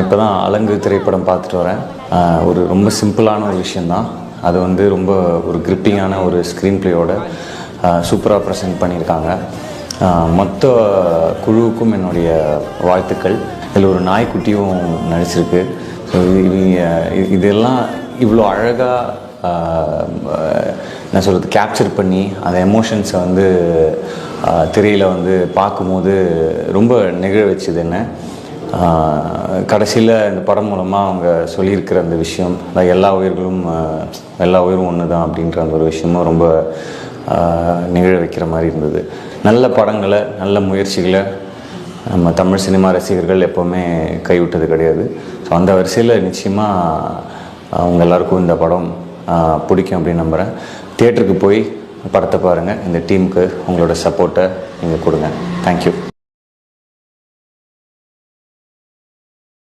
இப்போ தான் அலங்கு திரைப்படம் பார்த்துட்டு வரேன். ஒரு ரொம்ப சிம்பிளான ஒரு விஷயந்தான் அது வந்து ரொம்ப ஒரு கிரிப்பிங்கான ஒரு ஸ்க்ரீன் பிளேயோட சூப்பராக ப்ரெசென்ட் பண்ணியிருக்காங்க. மொத்த குழுவுக்கும் என்னுடைய வாழ்த்துக்கள். இதில் ஒரு நாய்க்குட்டியும் நடிச்சிருக்கு. ஸோ இதெல்லாம் இவ்வளோ அழகாக என்ன சொல்கிறது கேப்சர் பண்ணி அந்த எமோஷன்ஸை வந்து திரையில் வந்து பார்க்கும்போது ரொம்ப நிகழ வச்சுது என்ன? கடைசியில் இந்த படம் மூலமாக அவங்க சொல்லியிருக்கிற அந்த விஷயம் எல்லா உயிர்களும் எல்லா உயிரும் ஒன்று தான் அப்படின்ற அந்த ஒரு விஷயமும் ரொம்ப நிகழ வைக்கிற மாதிரி இருந்தது. நல்ல படங்களை நல்ல முயற்சிகளை நம்ம தமிழ் சினிமா ரசிகர்கள் எப்போவுமே கைவிட்டது கிடையாது. ஸோ அந்த வரிசையில் நிச்சயமாக அவங்க எல்லாருக்கும் இந்த படம் பிடிக்கும் அப்படின்னு நம்புகிறேன் தேட்டருக்கு போய் படத்தை பாருங்கள் இந்த டீமுக்கு உங்களோட சப்போர்ட்டை நீங்கள் கொடுங்க. தேங்க்யூ